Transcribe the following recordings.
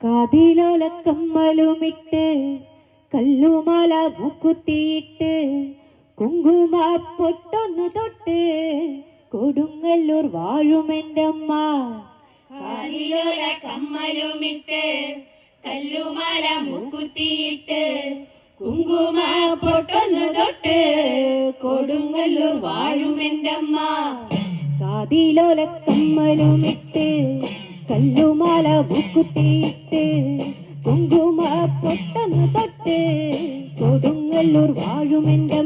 കാതിലോലക്കമ്മലുമിട്ട് കല്ലുമാല മുക്കുത്തിയിട്ട് കുങ്കുമ പൊട്ടൊന്നു തൊട്ട് കൊടുങ്ങല്ലൂർ വാഴുമെന്റമ്മ കാതിലോല കമ്മലുമിട്ട് കല്ലുമാല മുക്കുത്തിയിട്ട് കുങ്കുമ പൊട്ടൊന്നു തൊട്ട് കൊടുങ്ങല്ലൂർ വാഴുമെന്റമ്മ കാതിലോല കമ്മലുമിട്ട് കല്ലുമാല മുക്കുത്തിയിട്ട് കുങ്കുമ പൊട്ടന്ന് തൊട്ട് കൊടുങ്ങല്ലൂർ വാഴുമെന്റെ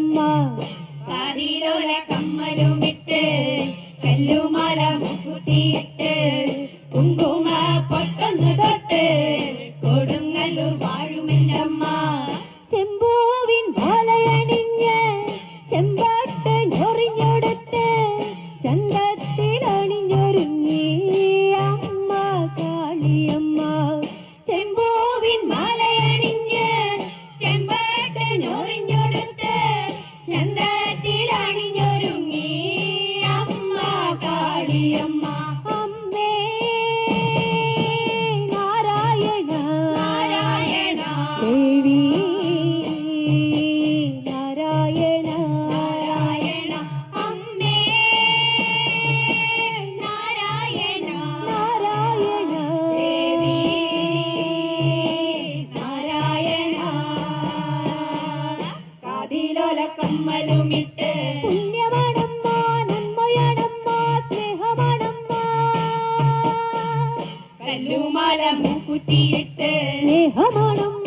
കല്ലുമാല മൂക്കുത്തിയിട്ട് സ്നേഹമാണം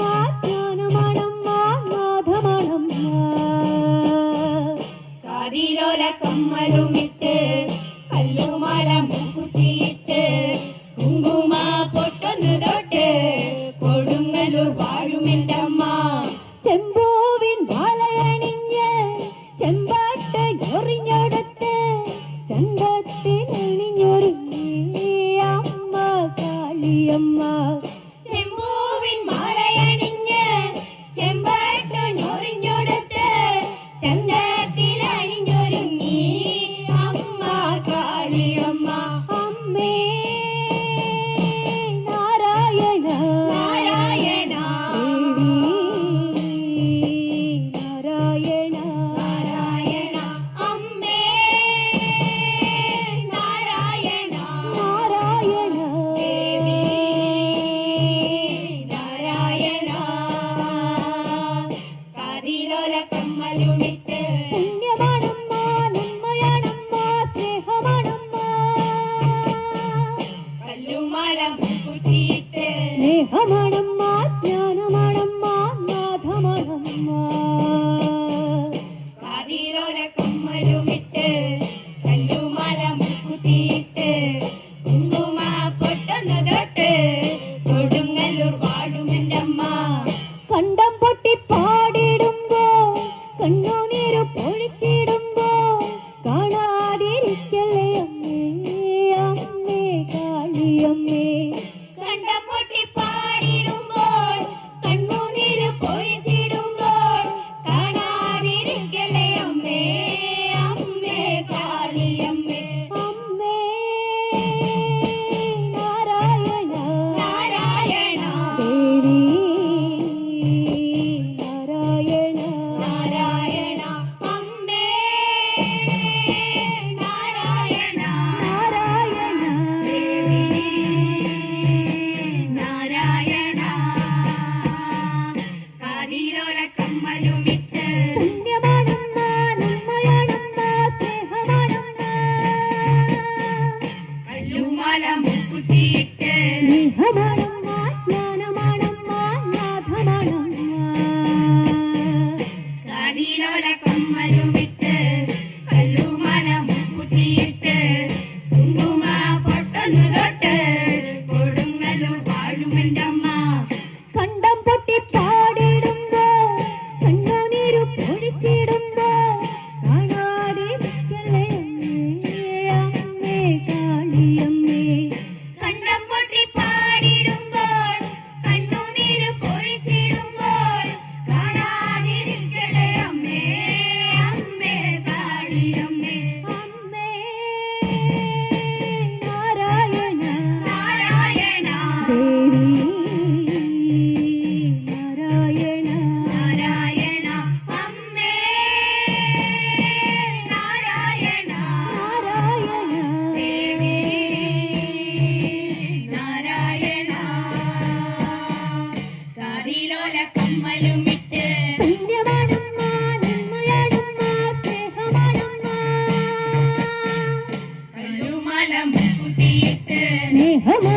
പൊടിച്ചിടും நேகமா